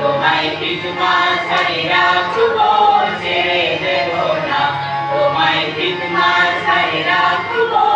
তোমায় ভিত মাঝারে রাখবো